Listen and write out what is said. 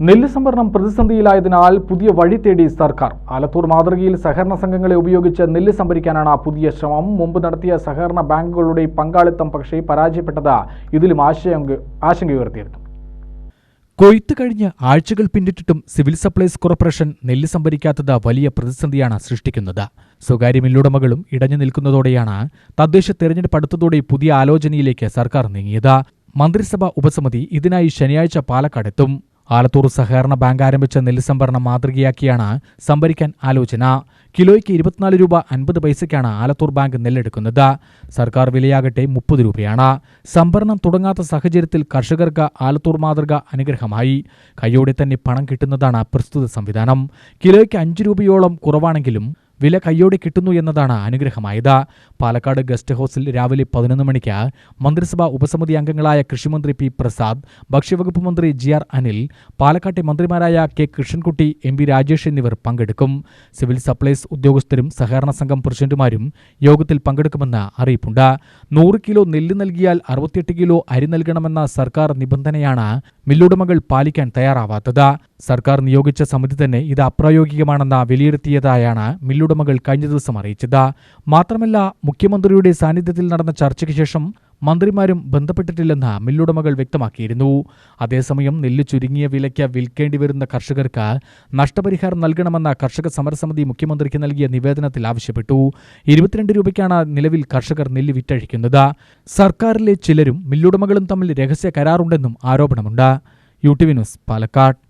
നെല്ല് സംഭരണം പ്രതിസന്ധിയിലായതിനാൽ പുതിയ വഴി തേടി സർക്കാർ. ആലത്തൂർ മാതൃകയിൽ സഹകരണ സംഘങ്ങളെ ഉപയോഗിച്ച് നെല്ല് സംഭരിക്കാനാണ് പുതിയ ശ്രമം. മുമ്പ് നടത്തിയ സഹകരണ ബാങ്കുകളുടെ പങ്കാളിത്തം പക്ഷേ പരാജയപ്പെട്ടത് ഇതിലും ആശങ്ക ആശങ്കയുയർത്തിയിരുന്നു കൊയ്ത്ത് കഴിഞ്ഞ് ആഴ്ചകൾ പിന്നിട്ടിട്ടും സിവിൽ സപ്ലൈസ് കോർപ്പറേഷൻ നെല്ല് സംഭരിക്കാത്തത് വലിയ പ്രതിസന്ധിയാണ് സൃഷ്ടിക്കുന്നത്. സ്വകാര്യ മില്ലുടമകളും ഇടഞ്ഞു നിൽക്കുന്നതോടെയാണ് തദ്ദേശ തെരഞ്ഞെടുപ്പ് അടുത്തതോടെ പുതിയ ആലോചനയിലേക്ക് സർക്കാർ നീങ്ങിയത്. മന്ത്രിസഭാ ഉപസമിതി ഇതിനായി ശനിയാഴ്ച പാലക്കാടെത്തും. ആലത്തൂർ സഹകരണ ബാങ്ക് ആരംഭിച്ച നെല്ല് സംഭരണം മാതൃകയാക്കിയാണ് സംഭരിക്കാൻ ആലോചന. കിലോയ്ക്ക് ഇരുപത്തിനാല് രൂപ അൻപത് പൈസയ്ക്കാണ് ആലത്തൂർ ബാങ്ക് നെല്ലെടുക്കുന്നത്. സർക്കാർ വിലയാകട്ടെ മുപ്പത് രൂപയാണ്. സംഭരണം തുടങ്ങാത്ത സാഹചര്യത്തിൽ കർഷകർക്ക് ആലത്തൂർ മാതൃക അനുഗ്രഹമായി. കൈയോടെ തന്നെ പണം കിട്ടുന്നതാണ് പ്രസ്തുത സംവിധാനം. കിലോയ്ക്ക് അഞ്ച് രൂപയോളം കുറവാണെങ്കിലും വില കയ്യോടെ കിട്ടുന്നു എന്നതാണ് അനുഗ്രഹമായത് പാലക്കാട് ഗസ്റ്റ് ഹൌസിൽ രാവിലെ പതിനൊന്ന് മണിക്ക് മന്ത്രിസഭാ ഉപസമിതി അംഗങ്ങളായ കൃഷിമന്ത്രി പി പ്രസാദ് ഭക്ഷ്യവകുപ്പ് മന്ത്രി ജി ആർ അനിൽ പാലക്കാട്ടെ മന്ത്രിമാരായ K Krishnankutty M V Rajesh എന്നിവർ പങ്കെടുക്കും. സിവിൽ സപ്ലൈസ് ഉദ്യോഗസ്ഥരും സഹകരണ സംഘം പ്രസിഡന്റുമാരും യോഗത്തിൽ പങ്കെടുക്കുമെന്ന് അറിയിപ്പുണ്ട്. നൂറ് കിലോ നെല്ല് നൽകിയാൽ അറുപത്തിയെട്ട് കിലോ അരി നൽകണമെന്ന സർക്കാർ നിബന്ധനയാണ് മില്ലുടമകൾ പാലിക്കാൻ തയ്യാറാവാത്തത്. സർക്കാർ നിയോഗിച്ച സമിതി തന്നെ ഇത് അപ്രായോഗികമാണെന്ന് വിലയിരുത്തിയതായാണ് മില്ലുടമകൾ കഴിഞ്ഞ ദിവസം അറിയിച്ചത്. മാത്രമല്ല മുഖ്യമന്ത്രിയുടെ സാന്നിധ്യത്തിൽ നടന്ന ചർച്ചയ്ക്ക് ശേഷം മന്ത്രിമാരും ബന്ധപ്പെട്ടിട്ടില്ലെന്ന് മില്ലുടമകൾ വ്യക്തമാക്കിയിരുന്നു. അതേസമയം നെല്ല് ചുരുങ്ങിയ വിലയ്ക്ക് വിൽക്കേണ്ടി വരുന്ന കർഷകർക്ക് നഷ്ടപരിഹാരം നൽകണമെന്ന കർഷക സമരസമിതി മുഖ്യമന്ത്രിക്ക് നൽകിയ നിവേദനത്തിൽ ആവശ്യപ്പെട്ടു. ഇരുപത്തിരണ്ട് രൂപയ്ക്കാണ് നിലവിൽ കർഷകർ നെല്ല് വിറ്റഴിക്കുന്നത്. സർക്കാരിലെ ചിലരും മില്ലുടമകളും തമ്മിൽ രഹസ്യ കരാറുണ്ടെന്നും ആരോപണമുണ്ട്. U T V news Palakkad.